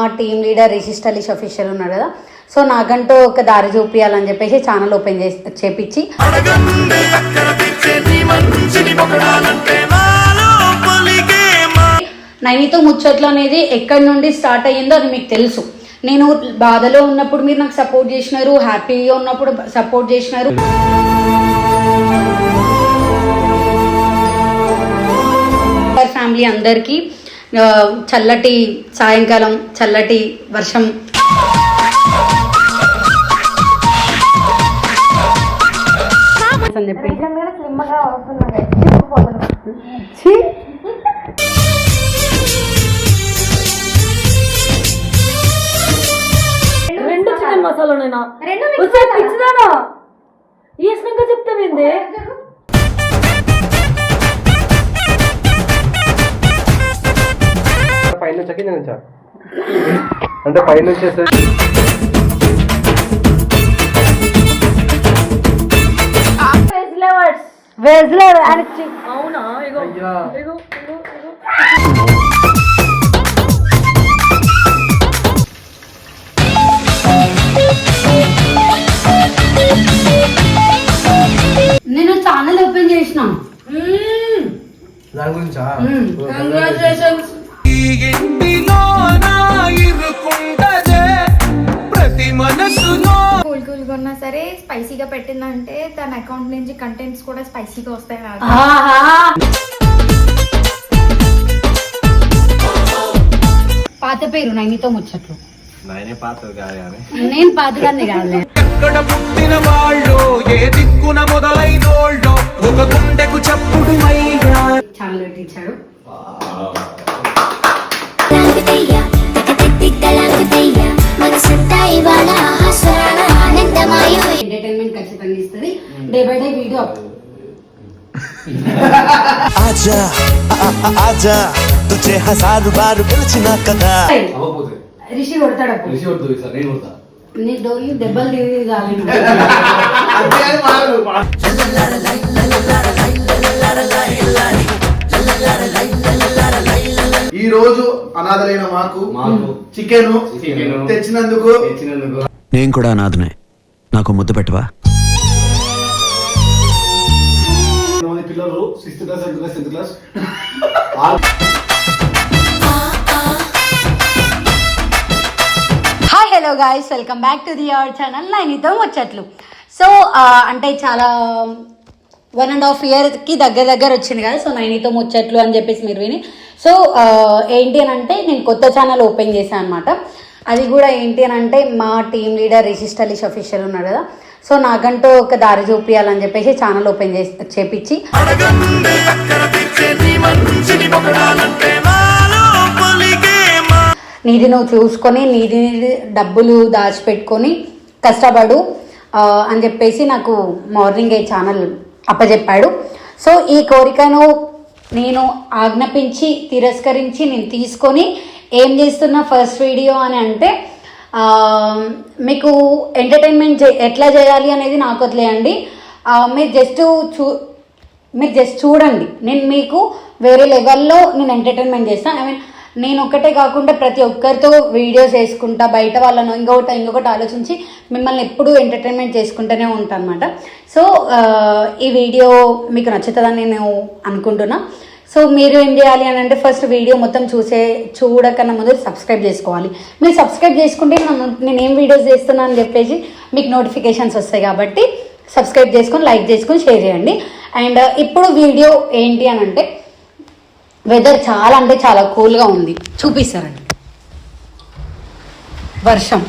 మా team leader రిజిస్ట్ అలీష్ అఫీషియల్ ఉన్నాడు కదా. సో నాకంటూ ఒక దారి చూపించాలని చెప్పేసి ఛానల్ ఓపెన్ చేసి చేపించి నైనితో ముచ్చట్లు అనేది ఎక్కడి నుండి స్టార్ట్ అయ్యిందో అది మీకు తెలుసు. నేను బాధలో ఉన్నప్పుడు మీరు నాకు సపోర్ట్ చేసినారు హ్యాపీగా ఉన్నప్పుడు సపోర్ట్ చేసినారు. ఫ్యామిలీ అందరికీ చల్లటి సాయంకాలం చల్లటి వర్షం. అని చెప్పి. ఛీ! రెండు చికెన్ మసాలా. నేనా రెండు చెప్తావేంది పైన నుంచి కింద నుంచా అంటే పైన నుంచి వెజ్ అవునా. ఇగో ఇగో ఇగో. నేను ఛానల్ ఓపెన్ చేసిన. దాని గురించా? ఉన్నా సరే స్పైసీగా పెట్టిందంటే తన అకౌంట్ నుంచి కంటెంట్స్ కూడా స్పైసీగా వస్తాయి నాకు. పాత పేరు నైనితో ముచ్చట్లు. నాయనే పాతది కాదు నేను కాదు ఎక్కడ పుట్టిన వాళ్ళు ఏ దిక్కున మొదలైనోళ్ళు? ఒక గుండెకు చప్పుడు ఛానల్ పెట్టించాడు మన సత్తా ఎంటర్టైన్మెంట్ కలిసి అందిస్తుంది డే బై డే వీడియో ఆజా ఆజా తుచే దెబ్బలు కాలేదు ఈ రోజు అనాథలైన మాకు చికెన్ తెచ్చినందుకు నేను కూడా అనాథనే. నాకు ముద్దు పెట్టవా? పిల్లలు sixth class seventh class tenth class hi hello guys welcome back to the our channel నైనితో ముచ్చట్లు సో అంటే చాలా వన్ అండ్ హాఫ్ ఇయర్కి దగ్గర దగ్గర వచ్చింది కదా. సో నైనితో ముచ్చట్లు అని చెప్పేసి మీరు విని. సో ఏంటి అని అంటే నేను కొత్త ఛానల్ ఓపెన్ చేశాను అనమాట అది కూడా ఏంటి అని అంటే మా టీమ్ లీడర్ రిజిస్ట్ అలీష్ అఫీషియల్ ఉన్నాడు కదా. సో నాకంటూ ఒక దారి చూపించాలని చెప్పేసి ఛానల్ ఓపెన్ చేసి చేపించి. నీది నువ్వు చూసుకొని నీది డబ్బులు దాచిపెట్టుకొని కష్టపడు అని చెప్పేసి నాకు మార్నింగ్ ఏ ఛానల్ అప్పచెప్పాడు సో ఈ కోరికను నేను ఆజ్ఞాపించి తిరస్కరించి నేను తీసుకొని ఏం చేస్తున్న ఫస్ట్ వీడియో అని అంటే మీకు ఎంటర్టైన్మెంట్ ఎట్లా చేయాలి అనేది నాకు వదిలేయండి. మీరు జస్ట్ చూ మీరు జస్ట్ చూడండి. నేను మీకు వేరే లెవెల్లో నేను ఎంటర్టైన్మెంట్ చేస్తాను ఐ మీన్ నేను ఒక్కటే కాకుండా ప్రతి ఒక్కరితో వీడియోస్ వేసుకుంటా బయట వాళ్ళను ఇంకొకటి ఇంకొకటి ఆలోచించి మిమ్మల్ని ఎప్పుడూ ఎంటర్టైన్మెంట్ చేసుకుంటూనే ఉంటాను అనమాట సో ఈ వీడియో మీకు నచ్చుతుందని నేను అనుకుంటున్నా. సో మీరు ఏం చేయాలి అని అంటే ఫస్ట్ వీడియో మొత్తం చూసే చూడకన్నా ముందు సబ్స్క్రైబ్ చేసుకోవాలి. మీరు సబ్స్క్రైబ్ చేసుకుంటే నేను ఏం వీడియోస్ చేస్తున్నాను అని చెప్పేసి మీకు నోటిఫికేషన్స్ వస్తాయి కాబట్టి సబ్స్క్రైబ్ చేసుకొని లైక్ చేసుకొని షేర్ చేయండి. అండ్ ఇప్పుడు వీడియో ఏంటి అని అంటే వెదర్ చాలా అంటే చాలా కూల్గా ఉంది. చూపిస్తారండి. వర్షం.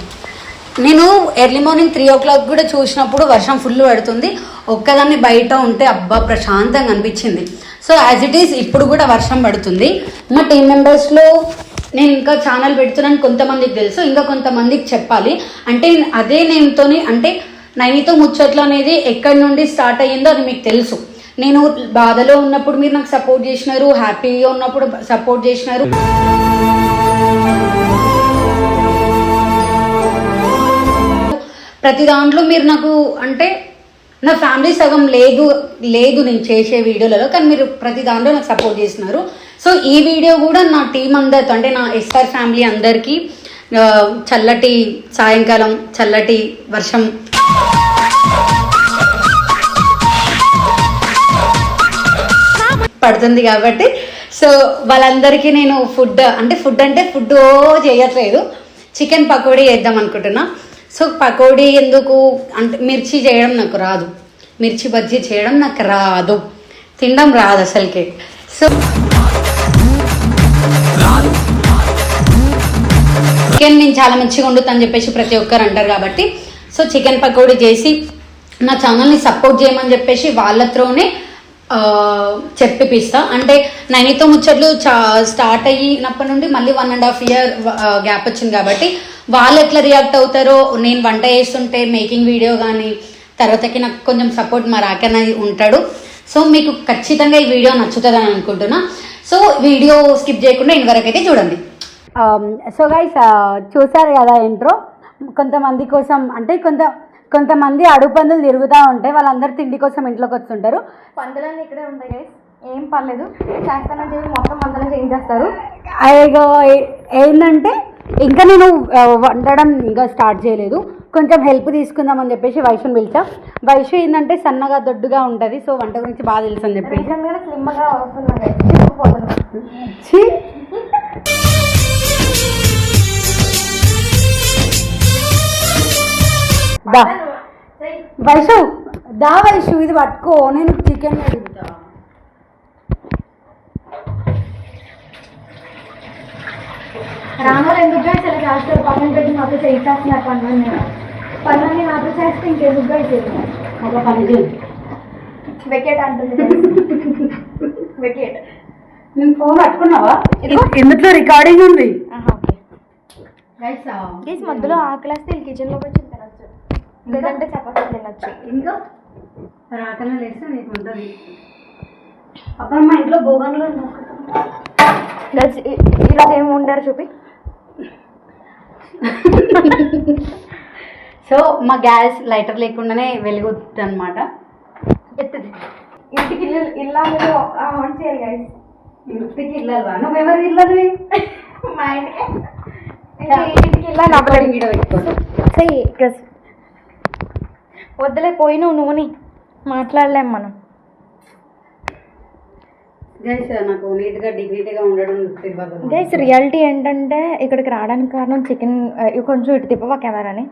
నేను early morning three o'clock కూడా చూసినప్పుడు వర్షం ఫుల్ పడుతుంది. ఒక్కదాన్ని బయట ఉంటే అబ్బా ప్రశాంతంగా అనిపించింది. సో యాజ్ ఇట్ ఈస్ ఇప్పుడు కూడా వర్షం పడుతుంది. మా టీం మెంబర్స్లో నేను ఇంకా ఛానల్ పెడుతున్నాను కొంతమందికి తెలుసు. ఇంకా కొంతమందికి చెప్పాలి. అంటే అదే నేమ్తోని అంటే నైనితో ముచ్చట్లు అనేది ఎక్కడి నుండి స్టార్ట్ అయ్యిందో అది మీకు తెలుసు. నేను బాధలో ఉన్నప్పుడు మీరు నాకు సపోర్ట్ చేసినారు హ్యాపీగా ఉన్నప్పుడు సపోర్ట్ చేసినారు. ప్రతి దాంట్లో మీరు నాకు అంటే నా ఫ్యామిలీ సగం లేదు లేదు నేను చేసే వీడియోలలో కానీ మీరు ప్రతి దాంట్లో నాకు సపోర్ట్ చేసినారు. సో ఈ వీడియో కూడా నా టీం అందరితో అంటే నా ఎస్ఆర్ ఫ్యామిలీ అందరికీ చల్లటి సాయంకాలం చల్లటి వర్షం పడుతుంది కాబట్టి. సో వాళ్ళందరికీ నేను ఫుడ్ అంటే ఫుడ్ అంటే ఫుడ్ చేయట్లేదు. చికెన్ పకోడీ చేద్దాం అనుకుంటున్నా. సో పకోడీ ఎందుకు? అంటే మిర్చి చేయడం నాకు రాదు. మిర్చి బజ్జీ చేయడం నాకు రాదు. తినడం రాదు అసలుకి. సో చికెన్ నేను చాలా మంచిగా వండుతాను చెప్పేసి ప్రతి ఒక్కరు అంటారు కాబట్టి. సో చికెన్ పకోడీ చేసి నా ఛానల్ని సపోర్ట్ చేయమని చెప్పేసి వాళ్ళ త్రోనే చెప్పిపిస్తా. అంటే నైనితో ముచ్చట్లు చా స్టార్ట్ అయినప్పటి నుండి మళ్ళీ one and half year gap వచ్చింది కాబట్టి వాళ్ళు ఎట్లా రియాక్ట్ అవుతారో నేను వంట చేస్తుంటే మేకింగ్ వీడియో కానీ తర్వాతకి నాకు కొంచెం సపోర్ట్ మా రాకన్న ఉంటాడు. సో మీకు ఖచ్చితంగా ఈ వీడియో నచ్చుతుందని అనుకుంటున్నా. సో వీడియో స్కిప్ చేయకుండా ఇంతవరకు అయితే చూడండి. Um, సో గైస్ చూసారు కదా ఇంట్రో కొంతమంది కోసం అంటే కొంత కొంతమంది అడుగు పందులు తిరుగుతూ ఉంటాయి వాళ్ళందరూ తిండి కోసం ఇంట్లోకి వస్తుంటారు. పందులన్నీ ఇక్కడే ఉంటాయి గైస్ ఏం పర్లేదు. చేస్తానని చెప్పి మొత్తం మందలం చేంజ్ చేస్తారు అయ్యో ఏ- ఏంటంటే ఇంకా నేను వండడం ఇంకా స్టార్ట్ చేయలేదు. కొంచెం హెల్ప్ తీసుకుందామని చెప్పేసి వైషుని పిలిచా. వైషు ఏంటంటే సన్నగా దొడ్డుగా ఉంటుంది. సో వంట గురించి బాగా తెలుసు అని చెప్పేసి. దా. వైషు దా వైషు ఇది పట్టుకో నేను చికెన్ అడుగుతా రామాలు ఎందుకు గైస్ ఇలా చేస్తారు పనులు పెట్టి మాతో చేసేస్తున్నారు పనులన్నీ పనులన్నీ నాతో చేస్తే ఇంకెందుకు గైస్ ఒక పని చేయి. వెకేట్ అంటుంది. వెకేట్. నేను ఫోన్ పట్టుకున్నావా? ఎందుట్లో రికార్డింగ్ ఉంది. గైస్ మధ్యలో ఆకలేస్తే వీళ్ళు కిచెన్లోకి వచ్చి తినచ్చు. లేదంటే చపాతీలు తినచ్చు. ఇంకా? రాకనే లేస్తే నీకు ఉంటుంది. అప్పుడు మా ఇంట్లో భోగంలో ఈరోజు ఏమి ఉండారు చూపి. సో మా గ్యాస్ లైటర్ లేకుండానే వెలుగుతుంది అనమాట ఇంటికి ఇల్లు ఇల్లు ఆన్ చేయాలి గైస్ ఇంటికి ఇల్లవా నువ్వెవరు ఇల్లది మా ఇంటికి. ఇంటికి ఇల్లు రికార్డింగ్ వీడియో పెట్టుకోండి గస్ వద్దులే పోయి నువ్వు నూనె మాట్లాడలేం మనం. గైస్ నాకు నీట్గా డిగ్నిటీగా ఉండడం గైస్ రియాలిటీ ఏంటంటే ఇక్కడికి రావడానికి కారణం చికెన్ కొంచెం ఇటు తిప్పవా కెమెరాని?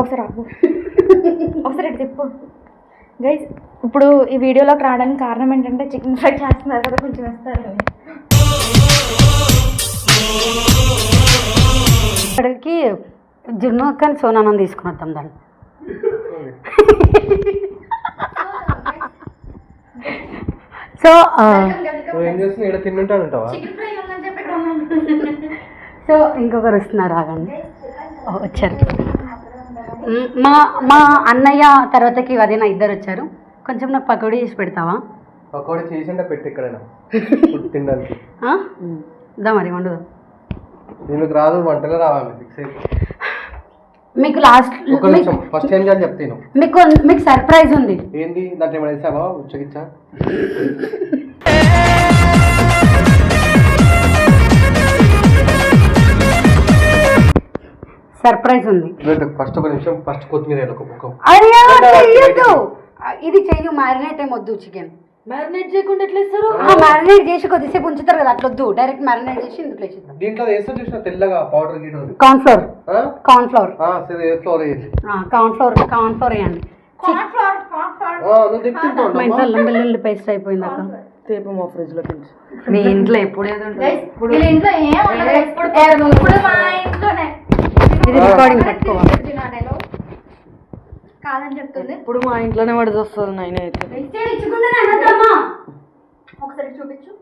ఒకసారి ఆపు. ఒకసారి ఇటు తిప్పు. గైస్ ఇప్పుడు ఈ వీడియోలోకి రావడానికి కారణం ఏంటంటే చికెన్ ఫ్రై చేస్తున్నారు కదా కొంచెం వేస్తారు. ఇక్కడికి జున్ను కానీ సోనానం తీసుకుని వద్దాం దాన్ని. సో ఇక్కడ సో ఇంకొకరు వస్తున్నారు ఆగండి. ఓ, వచ్చారు. మ్, మా అన్నయ్య తర్వాతకి వదిన ఇద్దరు వచ్చారు. కొంచెం నాకు పకోడీ చేసి పెడతావా? పకోడీ చేసిండే పెట్టి ఫుడ్ తినడానికి. మరి ఉండదు దీనికి రాదు వంటలే రావాలి ఫిక్స్ మీకు లాస్ట్ ఒక నిమిషం ఫస్ట్ ఏం చేయాలి చెప్తాను. మీకు మీకు సర్ప్రైజ్ ఉంది. ఏంది దాంట్లో ఏమైనా వేసావా? ఉచ్చగిచ్చా సర్ప్రైజ్ ఉంది. ఫస్ట్ ఒక నిమిషం ఫస్ట్ కొత్తిమీర అయ్యో ఇది చెయ్యి మ్యారినేట్ ఏం వద్దు చికెన్ మ్యారినేట్ చేయకుండా ఎట్లా ఇస్తారు మ్యారినేట్ చేసి కొద్దిసేపు ఉంచుతారు కదా అట్లా వద్దు. డైరెక్ట్ మ్యారినేట్ చేసి ఇందులో వేసిద్దాం. దీంట్లో వేస్తే చూసిన తెల్లగా powder corn flour corn flour సరే flour corn flour corn flour వేయండి. మా ఇంట్లో అల్లం వెల్లుల్లి పేస్ట్ అయిపోయింది అక్క. తేపు మా ఫ్రిడ్జ్లో పెంచి. మీ ఇంట్లో ఎప్పుడు ఏదో ఇంట్లో ఇది రికార్డింగ్ పెట్టుకో కాదని చెప్తుంది. ఇప్పుడు మా ఇంట్లోనే పడి వస్తుంది నైన్ అయితే ఒకసారి చూపించు.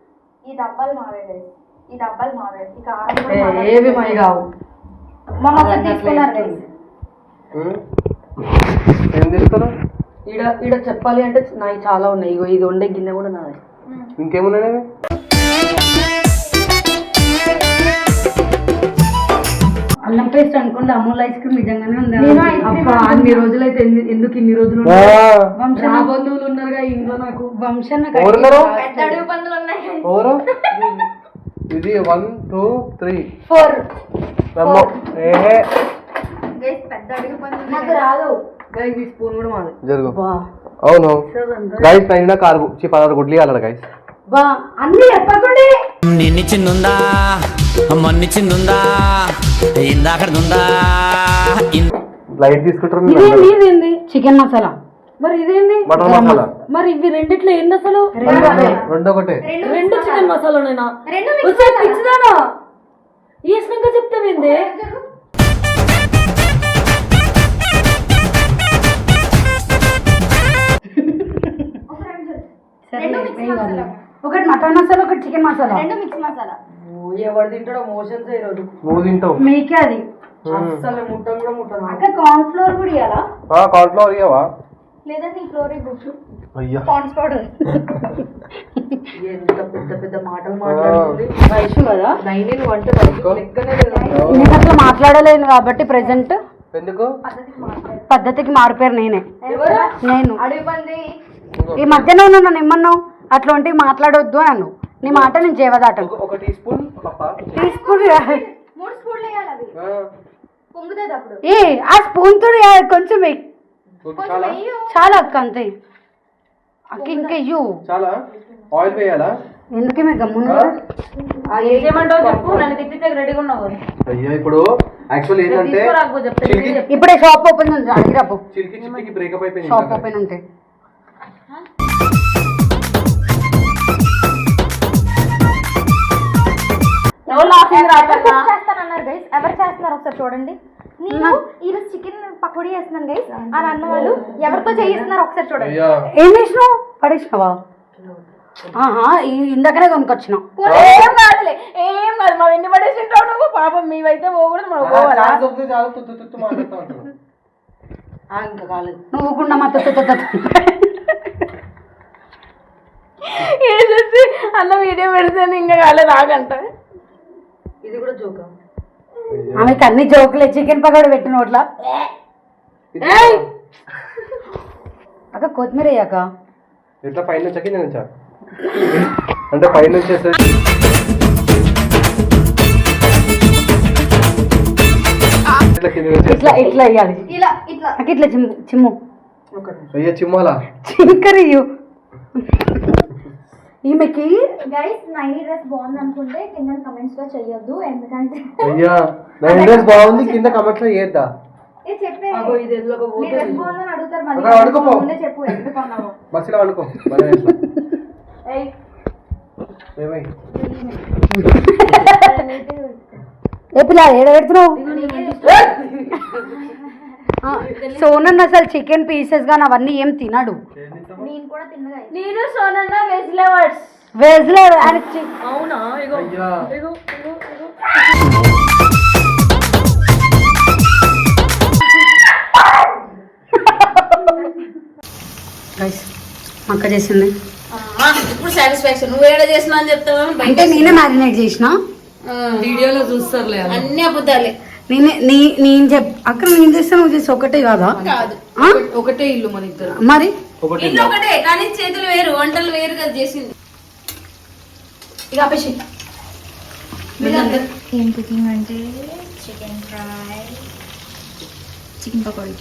ఈ డబ్బాలు మావే. ఈ డబ్బాలు మావే. ఈ కారం. ఏవి మై కావు మొన్న ఒకటి తీసుకున్నారు guys. ఏం తీసుకున్నావు? ఈడ ఈడ చెప్పాలి అంటే నాయి చాలా ఉన్నాయి. ఇగో ఇది వండే గిన్నె కూడా నాది. ఇంకేమున్నాయి అల్లం పేస్ట్ అనుకోండి అమూల్ ఐస్ క్రీమ్ నిజంగానే ఉంది. అన్ని రోజులైతే ఎందు- ఎందుకు ఇన్ని రోజులు వంశన నా బంధువులు ఉన్నారుగా ఇంట్లో నాకు. ఉన్నాయి. ఎవరు? ఇది వన్ టూ త్రీ ఫోర్ రమ్మో. ఏహే. నాకు రాదు. గైస్ ఈ స్పూన్ కూడా మాది. జరుగు. అవును. గైస్ నైనా కారు పదహారు గుడ్లు ఇవ్వాలి గైస్ బా అన్ని చెప్పకుండే. మొన్నిచ్చిందుందా ఇందాకడుందా లైట్ తీసుకుంటారు ఇదేంది? చికెన్ మసాలా మరి ఇదేంది? మటన్ మసాలా మరి ఇవి రెండిట్లో ఏంది అసలు? రెండు ఒకటే. రెండు చికెన్ రెండు ఒకసారి పిచ్చిదానా? వేసినాక చెప్తావేంది. ఒకటి మటన్ మసాలా ఒకటి చికెన్ మసాలా. రెండు మిక్స్ మసాలా ఎవడు తింటాడో మోషన్స్ నువ్వు తింటావు. మీకే అది. అస్సలు ముట్టం కూడా ముట్టను. అక్క కార్న్ ఫ్లోర్ కూడా ఇవ్వాలా కాన్ఫ్లవర్ ఇవ్వవా లేదంటే ఈ ఫ్లోర్ ఇవ్వచ్చు అయ్యా. పాండ్స్ పౌడర్ ఎంత పెద్ద పెద్ద మాటలు మాట్లాడుతుంది. వైషు కదా? నైన్ నువ్వు అంటే బయటకు లెక్కనే లేదు నేను అసలు మాట్లాడలేను కాబట్టి ప్రెసెంట్ ఎందుకు? పద్ధతికి మారిపోయారు నేనే. నేను. ఈ మధ్యన నన్ను ఏమన్నావు అట్లాంటివి మాట్లాడొద్దు అన్నాను నీ మాట నేను చేయవదాటను ఒక- టీ స్పూన్ పప్ప తీసుకుని మూడు స్పూన్లు వేయాలి అవి. పొంగుతుంది అప్పుడు. ఏ ఆ స్పూన్తో కొంచెం. చాలా? అక్క అంతే. అక్క ఇంకా ఇయ్యు. చాలా? ఆయిల్ వేయాలా? ఎందుకే మీరు గమ్మున ఏం చేయమంటావు చెప్పు నన్ను తిట్టించక రెడీగా ఉన్నావు అయ్యా ఇప్పుడు యాక్చువల్ ఏంటంటే ఇప్పుడే షాప్ ఓపెన్ ఉంది అడిగిరాపు చిలికి చిట్టికి బ్రేకప్ అయిపోయింది షాప్. ఓపెన్ ఉంటే. ఒకసారి చూడండి. నేను ఈరోజు చికెన్ పకోడీ చేస్తున్నాను గైస్ అని అన్న వాళ్ళు ఎవరితో చేయిస్తున్నారు ఒకసారి చూడండి. ఏం చేసినావు? పడేసినావా? ఆహా ఇందాకనే కొనుక్కొచ్చినావు. ఏం కాదులే ఏం కాదు. మా వెండి పడేసింటావు నువ్వు. పాపం మీవైతే పోకూడదు మనం పోవాలా? ఇంకా కాలేదు. నువ్వు కూడా మా తొత్తు ఏసేసి అన్న వీడియో పెడితే ఇంకా కాలేదు ఆగంట ఇది కూడా జోకా? ఆమెకి అన్ని జోకులే చికెన్ పకోడీ పెట్టిన నోట్లా. అక్క కొత్తిమీర అయ్యాక ఇట్లా పైన నుంచి కింద నుంచా? అంటే పైన నుంచి వేస్తే ఇట్లా ఇట్లా వేయాలి. ఇలా ఇట్లా. ఇట్లా చిమ్ము. చిమ్ము చిమ్మాలా? చింకరియు ఈమెకి గైస్ నైన్ డ్రెస్ బాగుంది అనుకుంటే కింద కమెంట్స్లో చెయ్యొద్దు. ఎందుకంటే అయ్యా నా డ్రెస్ బాగుంది కింద కమెంట్లో వేద్దా ఏ చెప్పే. అగో ఇది ఎందులో నీ డ్రెస్ బాగుందని అడుగుతారు మళ్ళీ. అక్కడ అడుగుపో. ముందే చెప్పు ఎందుకు కొన్నావు? బస్సులో అనుకో మన ఇట్లా ఏమై ఏ పిల్ల ఏడ పెడుతున్నావు? సోనన్ అసలు చికెన్ పీసెస్ గాని అవన్నీ ఏం తినడు. నేను సోనన్న వెజ్ లవర్స్ వెజ్లో ఆయనకి చి- అవునా? ఇగో ఇగో ఇగో అక్క చేసింది. ఇప్పుడు సాటిస్ఫాక్షన్ నువ్వు ఏడ చేసినా అని చెప్తావు? అంటే నేనే మ్యారినేట్ చేసిన. వీడియోలో చూస్తారులే అన్ని. అబద్ధాలే. నేనే నీ నేను చెప్ అక్కడ నేను చేస్తే నువ్వు చేసి ఒకటే కాదా? ఒకటే ఇల్లు మన ఇద్దరు. మరి? ఒకటి ఇల్లు ఒకటే కానీ చేతులు వేరు వంటలు వేరు కదా చేసింది. ఇక ఆపేసి. ఏం కుకింగ్ అంటే? Chicken fry. చికెన్ పకోడీ.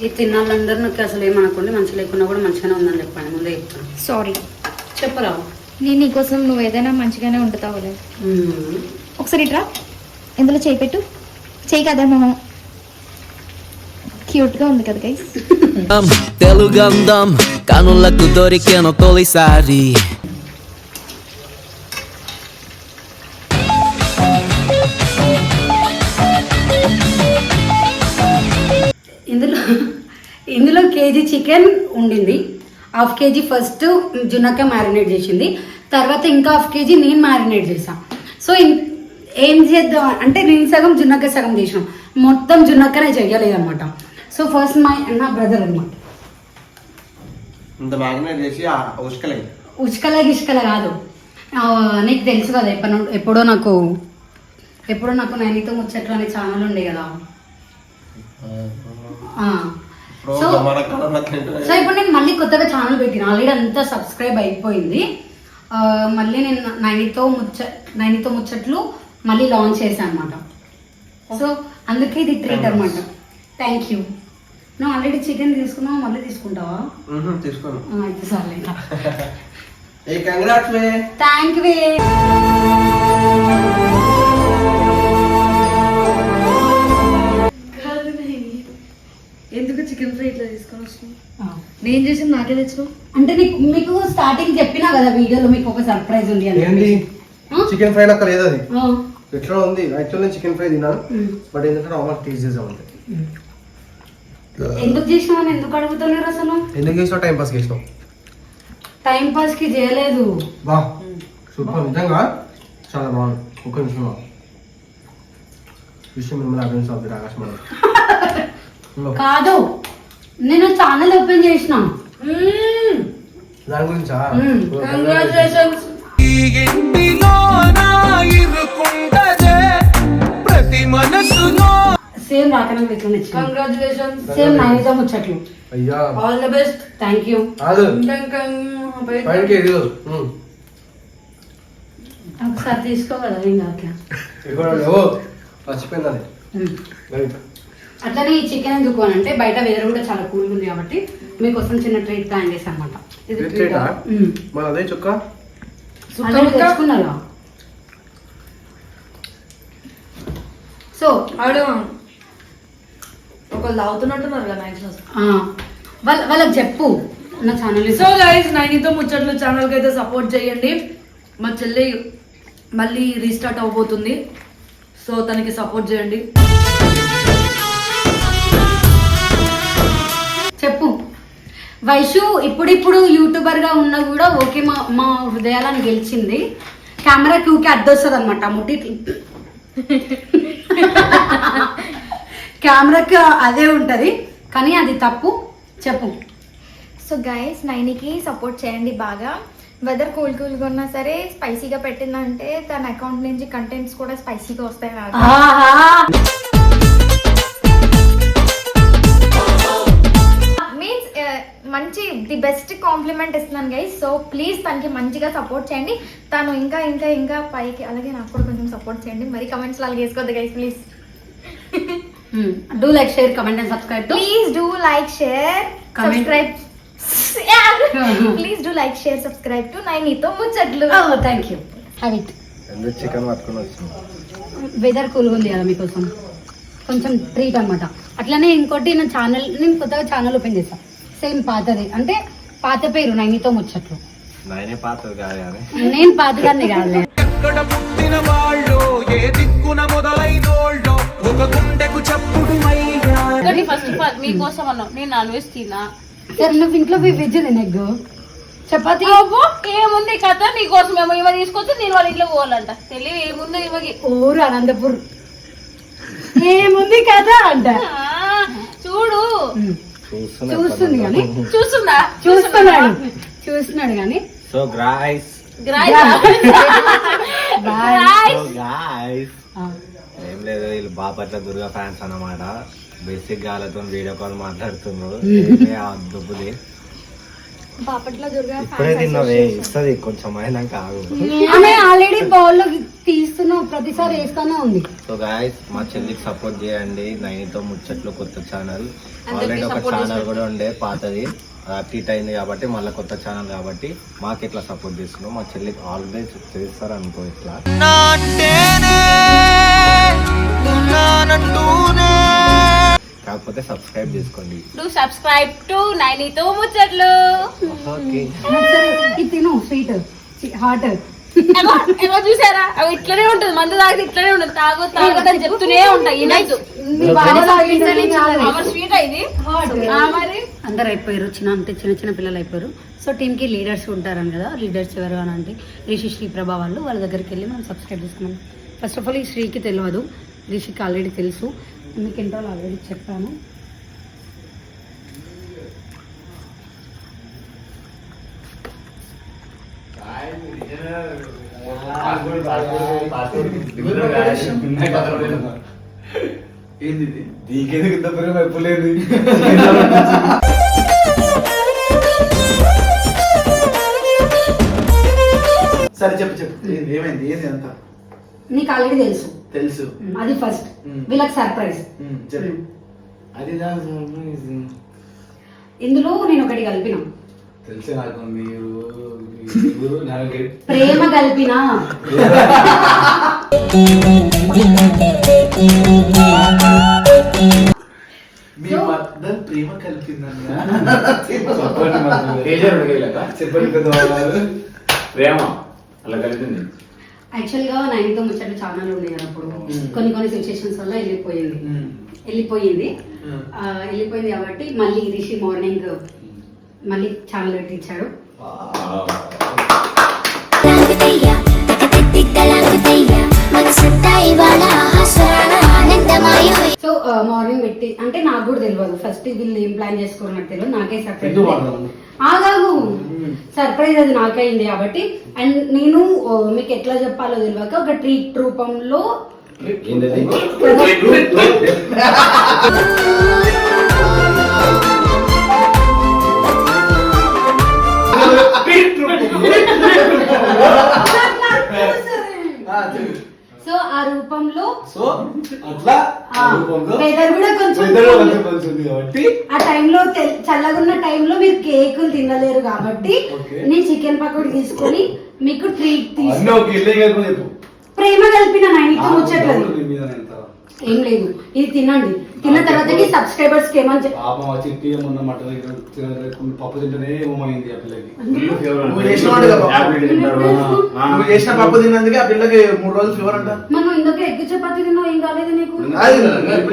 ఈ తినాలందరూ నాకు అసలు ఏమనుకోండి మంచి లేకున్నా కూడా మంచిగానే ఉందని చెప్పండి ముందే చెప్తాను సారీ చెప్పరా? నేను నీకోసం నువ్వు ఏదైనా మంచిగానే వండుతావులే. మ్మ్. ఒకసారి ఇట్రా. ఇందులో చేయి పెట్టు. చేయి కదా మనం క్యూట్గా ఉంది కదా గైస్ తెలుగందం కనులకు దొరికెను తొలిసారి ఇందులో ఇందులో కేజీ చికెన్ ఉండింది. హాఫ్ కేజీ ఫస్ట్ జునక్క మ్యారినేట్ చేసింది. తర్వాత ఇంకా హాఫ్ కేజీ నేను మ్యారినేట్ చేసా సో ఏం చేద్దాం అంటే నేను సగం జున్నక్క సగం చేసాం మొత్తం జున్నక్కనే చెయ్యలేదు అనమాట సో ఫస్ట్ మా నా బ్రదర్ అనమాట ఇంత మ్యాగ్నేట్ చేసి ఉష్కలేదు ఉష్కల. గిష్కల కాదు. నీకు తెలుసు కదా ఎప్పుడు ఎప్పుడో నాకు ఎప్పుడో నాకు నైనితో ముచ్చట్లు అనే ఛానల్ ఉండే కదా. సో సో ఇప్పుడు నేను మళ్ళీ కొత్తగా ఛానల్ పెట్టిన. ఆల్రెడీ అంతా సబ్స్క్రైబ్ అయిపోయింది. మళ్ళీ నేను నైనితో ముచ్చ నైనితో ముచ్చట్లు మళ్ళీ లాంచ్ చేశాను అనమాట సో అందుకే ఇది ట్రీట్ అనమాట థ్యాంక్ యూ నువ్వు ఆల్రెడీ చికెన్ తీసుకున్నావు మళ్ళీ తీసుకుంటావా? మ్మ్హ, తీసుకోను. ఆ, అయితే సర్లే ఏ కంగ్రాట్స్ వే. థ్యాంక్ యూ ఎందుకు చికెన్ ఫ్రై ఇట్లా తీసుకొని వచ్చినావు? నేను చేసింది నాకే తెచ్చినావు అంటే నీకు మీకు స్టార్టింగ్ చెప్పినా కదా వీడియోలో మీకు ఒక సర్ప్రైజ్ ఉంది అని? చికెన్ ఫ్రై నాకు లేదు అది. ఎట్లా ఉంది? యాక్చువల్లీ చికెన్ ఫ్రై తిన్నాను. బట్ ఏంటంటే అమ్మ టేస్ట్ చేసామంటే ఎందుకు చేసినావు ఎందుకు అడుగుతున్నారు అసలు? ఎందుకు చేసినావు? టైం పాస్ చేసినావు. టైం పాస్కి చేయలేదు. బా సూపర్ నిజంగా చాలా బాగుంది. ఒక్క నిమిషం. విషయం మిమ్మల్ని అభివృద్ధి అవుతుంది ఆకాశం కాదు నేను ఛానల్ ఓపెన్ చేసిన. దాని గురించా. కంగ్రాచులేషన్స్ ప్రతి మనసులో సేమ్ రాకన ఇట్లా నచ్చింది కంగ్రాచులేషన్స్ సేమ్ నైనితో ముచ్చట్లు. అయ్యా. All the best thank you ఇంకా పైనకి ఇది. ఒకసారి తీసుకో కదా ఏం కాక ఇక్కడ ఓ మర్చిపోయిందని. రైట్ అట్లనే ఈ చికెన్ ఎందుకు అని అంటే బయట వెదర్ కూడా చాలా కూల్గా ఉంది కాబట్టి మీకోసం చిన్న ట్రీట్ ప్లాన్ చేశాను అనమాట ఇది ట్రీట్? మన అదే చుక్క? తెచ్చుకున్నారా సో ఆవిడ ఒకళ్ళు అవుతున్నట్టున్నారు కదా ఆ, వాళ్ళ వాళ్ళకి చెప్పు. నా ఛానల్ సో గైస్ నైనితో ముచ్చట్లు ఛానల్కి అయితే సపోర్ట్ చేయండి. మా చెల్లి మళ్ళీ రీస్టార్ట్ అవబోతుంది. సో తనకి సపోర్ట్ చేయండి. చెప్పు. వైషు ఇప్పుడిప్పుడు యూట్యూబర్గా ఉన్నా కూడా ఓకే మా మా హృదయాలను గెలిచింది. కెమెరా క్యూకి అడ్డొస్తుంది అనమాట ముట్టి కెమెరాకి అదే ఉంటది కానీ అది తప్పు. చెప్పు. సో గైస్ నైనికి సపోర్ట్ చేయండి బాగా. వెదర్ కూల్ కూల్గా ఉన్నా సరే స్పైసీగా పెట్టిందంటే తన అకౌంట్ నుంచి కంటెంట్స్ కూడా స్పైసీగా వస్తాయి నాకు. మీన్స్ మంచి ది బెస్ట్ కాంప్లిమెంట్ ఇస్తున్నాను గైస్ సో ప్లీజ్ తనకి మంచిగా సపోర్ట్ చేయండి. తను ఇంకా ఇంకా ఇంకా పైకి అలాగే నాకు కూడా కొంచెం సపోర్ట్ చేయండి. మరి కమెంట్స్ అలాగే వేసుకోవద్దు guys please do like share comment and subscribe to please do like share Comment. Subscribe please do like share subscribe to నైనీతో ముచ్చట్లు thank you have it chicken పట్టుకొని వచ్చింది వెదర్ కూల్గా ఉంది కదా మీకోసం. కొంచెం ట్రీట్ అన్నమాట. అట్లనే ఇంకోటి నా ఛానల్ నేను కొత్తగా ఛానల్ ఓపెన్ చేసా సేమ్ పాతది. అంటే పాత పేరు నైనితో ముచ్చట్లు కాదు నేను పాతదాన్ని కాదులే. ఎక్కడ పుట్టిన వాళ్ళు ఏ దిక్కున మొదలైనోళ్ళో. ఒక గుండెకు చప్పుడు ఫస్ట్ ఆఫ్ ఆల్ మీకోసం అన్నావు నేను నాన్ వెజ్ తినా సరే నువ్వు ఇంట్లో పోయి వెజ్ తినగ్గు చపాతి. ఏముంది కథ? నీకోసం ఏమో ఇవ తీసుకొచ్చి నేను వాళ్ళ ఇంట్లో పోవాలంట. తెలివి ఏముందో ఇవకి ఊరు అనంతపూర్. ఏముంది కదా అంట. చూడు. చూస్తుంది కానీ. చూస్తుందా చూస్తున్నాడు. చూస్తున్నాడు కానీ. సో గ్రాయిస్ గ్రాయ్ బాయ్ సో గాయస్ ఏం లేదు వీళ్ళు బాపట్ల దుర్గా ఫ్యాన్స్ అన్నమాట. బేసిక్గా వాళ్ళతో వీడియో కాల్ మాట్లాడుతున్నారు దుబ్బుది? బాపట్ల దుర్గా ఇప్పుడే తిన్నవే ఇస్తుంది కొంచెం అయినాక ఆగు ఆమె ఆల్రెడీ బౌల్లో తీస్తున్నావు ప్రతిసారి వేస్తానే ఉంది. సో గాయస్ మా చెల్లికి సపోర్ట్ చేయండి. నైన్తో ముచ్చట్లు కొత్త ఛానల్ ఆల్రెడీ ఒక ఛానల్ కూడా ఉండే పాతది. అప్డేట్ అయింది కాబట్టి మళ్ళీ కొత్త ఛానల్ కాబట్టి మాకు ఇట్లా సపోర్ట్ చేస్తున్నాం మా చెల్లికి ఆల్వేస్ చేస్తారు అనుకో ఇట్లా కాకపోతే సబ్స్క్రైబ్ చేసుకోండి. డు సబ్స్క్రైబ్ టు నైనితో ముచ్చట్లు. ఓకే. సరే ఇది తిను స్వీట్ హాట్ ఏమో ఏమో చూసారా? అవి ఇట్లనే ఉంటుంది మందు తాగితే ఇట్లనే ఉంటుంది. తాగు తాగదని చెప్తూనే ఉంటాయి స్వీట్ మరి? అందరు అయిపోయారు చిన్న అంటే చిన్న చిన్న పిల్లలు అయిపోయారు. సో టీంకి లీడర్స్ ఉంటారని కదా లీడర్స్ ఎవరు అని అంటే రిషి శ్రీప్రభ వాళ్ళు. వాళ్ళ దగ్గరికి వెళ్ళి మనం సబ్స్క్రైబ్ చేసుకున్నాం ఫస్ట్ ఆఫ్ ఆల్ ఈ శ్రీకి తెలియదు. రిషికి ఆల్రెడీ తెలుసు. మీకు ఎంతో ఆల్రెడీ చెప్పాను. ఏంది? ఎప్పుడు లేదు ఏంది ఏమైంది ఏంది అంత నీకు ఆల్రెడీ తెలుసు. తెలుసు. అది ఫస్ట్. వీళ్ళకి సర్ప్రైజ్ అది ఇందులో నేను ఒకటి కలిపిన. తెలిసే నాకు మీరు. ప్రేమ కలిపిన. ప్రేమ కలిపిందన్న చెప్పండి ప్రేమ. అలా కలిపింది. యాక్చువల్గా నైన్తో ముచ్చట ఛానల్ కదా అప్పుడు. కొన్ని కొన్ని సిచ్యుయేషన్స్ వల్ల వెళ్ళిపోయింది. ఉమ్. వెళ్ళిపోయింది. ఆ, వెళ్ళిపోయింది కాబట్టి మళ్ళీ రిషి మార్నింగ్ మళ్ళీ ఛానల్ పెట్టించాడు సో మార్నింగ్ పెట్టి అంటే నాకు కూడా తెలియదు ఫస్ట్ వీళ్ళు ఏం ప్లాన్ చేసుకోరు తెలియదు. నాకే వాడదాం? ఆగాగు. సర్ప్రైజ్ అది నాకైంది కాబట్టి. అండ్ నేను మీకు ఎట్లా చెప్పాలో తెలియక ఒక ట్రీట్ రూపంలో సో ఆ రూపంలో సో అట్లా ఆ, weather కూడా కొంచెం weather కూడా కొంచెం కొంచెం ఉంది కాబట్టి ఆ టైంలో చల్లగున్న టైంలో మీరు కేకులు తినలేరు కాబట్టి. నేను చికెన్ పకోడీ తీసుకొని మీకు ట్రీట్ అన్నీ తీసుకు ఒక ఇల్లే కలిపి చెప్పు ప్రేమ కలిపిన నైన్కి ముచ్చట్లేదు ఏం లేదు. ఇది తినండి. తిన్న తర్వాతకి సబ్స్క్రైబర్స్కి ఏమని పాపం ఆ చిట్టి మొన్న మటన్ పప్పు తింటేనే ఏమైంది ఆ పిల్లకి. నువ్వు చేసిన పప్పు. నువ్వు చేసిన పప్పు తిన్నందుకే ఆ పిల్లకి మూడు రోజులు ఫీవర్ అంట. మనం ఇందుకే ఎగ్గు చపాతి తిన్నావు ఏం కాలేదు నీకు? అది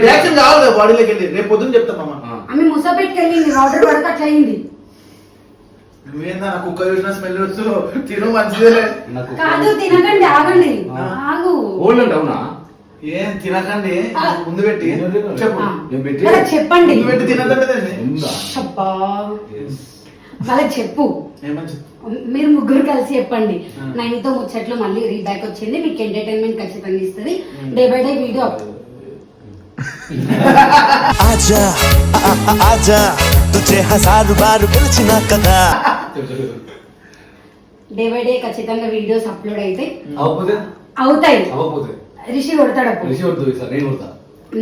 రియాక్షన్ కావాలి బాడీలోకి వెళ్ళి. రేపు పొద్దున్న చెప్తా మామ. ఆమె ముస పెట్టుకెళ్ళింది ఆర్డర్ పడక అట్లా అయింది. నువ్వేందా నా కుక్క చూసిన స్మెల్ వస్తూ తిను మంచిదేలే నాకు కాదు తినకండి ఆగండి. ఆగు. అవునా? ఏం తినకండి ముందు పెట్టి. చెప్పు. చెప్పండి. ముందు చెప్పు. మీరు ముగ్గురు కలిసి చెప్పండి. నైన్తో ముచ్చట్లు మళ్ళీ రీబ్యాక్ వచ్చింది. మీకు ఎంటర్టైన్మెంట్ ఖచ్చితంగా ఇస్తుంది. డే బై డే వీడియో ఆజా ఆజా డే బై డే ఖచ్చితంగా వీడియోస్ అప్లోడ్ అయితే అవుతాయి. రిషి కొడతాడు అప్పుడు. తెలిసి కొడుతుంది సార్ నేను కొడతా.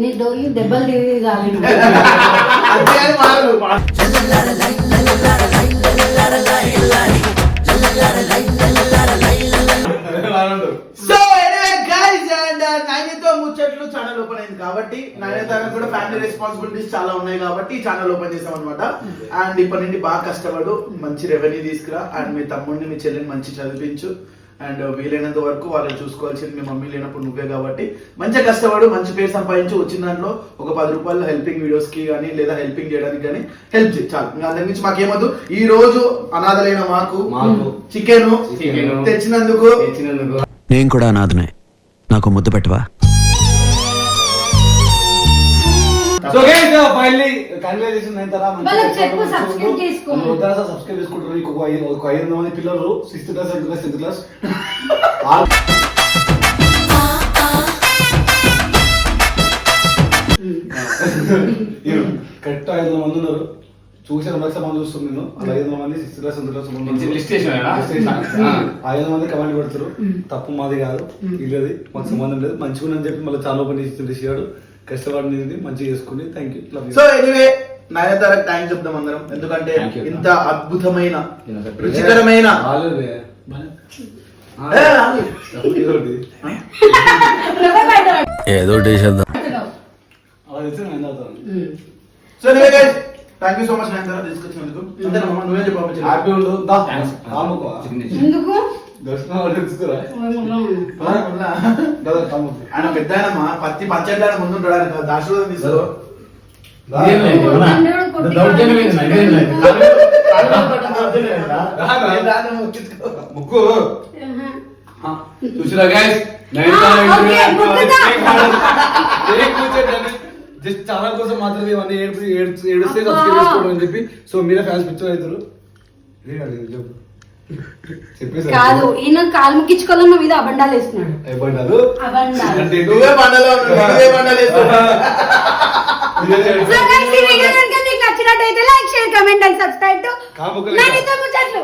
నీ డోయి దెబ్బలు చాలు సో ఎనీవే గైస్ అండ్ నైనితో ముచ్చట్లు ఛానల్ ఓపెన్ అయింది కాబట్టి నైనితార కూడా ఫ్యామిలీ రెస్పాన్సిబిలిటీస్ చాలా ఉన్నాయి కాబట్టి ఈ ఛానల్ ఓపెన్ చేసాం అనమాట అండ్ ఇప్పటి నుండి బాగా కష్టపడు మంచి రెవెన్యూ తీసుకురా. అండ్ మీ తమ్ముడిని మీ చెల్లిని మంచి చదివించు. అండ్ వీలైనంత వరకు వాళ్ళని చూసుకోవాల్సింది మీ మమ్మీ లేనప్పుడు నువ్వే కాబట్టి. మంచిగా కష్టపడు మంచి పేరు సంపాదించు వచ్చిన దాంట్లో ఒక పది రూపాయలు హెల్పింగ్ వీడియోస్కి కానీ లేదా హెల్పింగ్ చేయడానికి కానీ హెల్ప్ చేయి. చాలు. ఇంకా అంతకు మించి మాకేమొద్దు. ఈ రోజు అనాథలైన మాకు మాకు చికెన్ తెచ్చినందుకు. నేను కూడా అనాథనే. నాకు ముద్దు పెట్టవా? సో గైస్ ఫైనల్లీ కంగ్రాచులేషన్ అయిన తర్వాత వాళ్ళకి చెప్పు, subscribe చేసుకోమని. వద్దా సార్ సబ్స్క్రైబ్ చేసుకుంటారు ఇంకొక ఐదు ఒక ఐదు వందల మంది పిల్లలు sixth class seventh class tenth class correct ఐదు మంది ఉన్నారు. చూసిన లక్ష మంది చూస్తుంది నేను. అలా ఐదు మంది సిక్స్త్ క్లాస్ సెవెంత్ క్లాస్ ఐదు మంది కమాండ్ పెడతారు తప్పు మాది కాదు. ఇల్లది మాకు సంబంధం లేదు. మంచిగా ఉందని చెప్పి మళ్ళీ చాలా ఓపెన్ చేసి చేసాడు కష్టపడింది మంచిగా చేసుకుని thank you so anyway Nayanthara thanks చెప్దాం అందరం. ఎందుకంటే. ఇంత అద్భుతమైన రుచికరమైన. ఏదో చేసేద్దాం. So thank you so much Nayanthara తీసుకొచ్చినందుకు. అంతేనమ్మా నువ్వే చెప్పు హ్యాపీ ఆయన పెద్ద ఆయనమ్మా పత్తి పచ్చడి ముందు తీసుకో ముక్కు చూసిరా గైస్ జస్ట్ చాలా కోసం మాత్రమే ఇవన్నీ ఏడుపు ఏడుస్తే సబ్స్క్రైబ్ చేసుకోవడం అని చెప్పి సో మీరే ఫ్యాన్స్ పిక్చర్ అవుతారు కాదు, ఈయన కాలు ముక్కించుకోవాలన్న మీద అబండాలు వేస్తున్నాడు. నచ్చినట్టయితే like share comment and subscribe to కాముకలు నైనితో ముచ్చట్లు.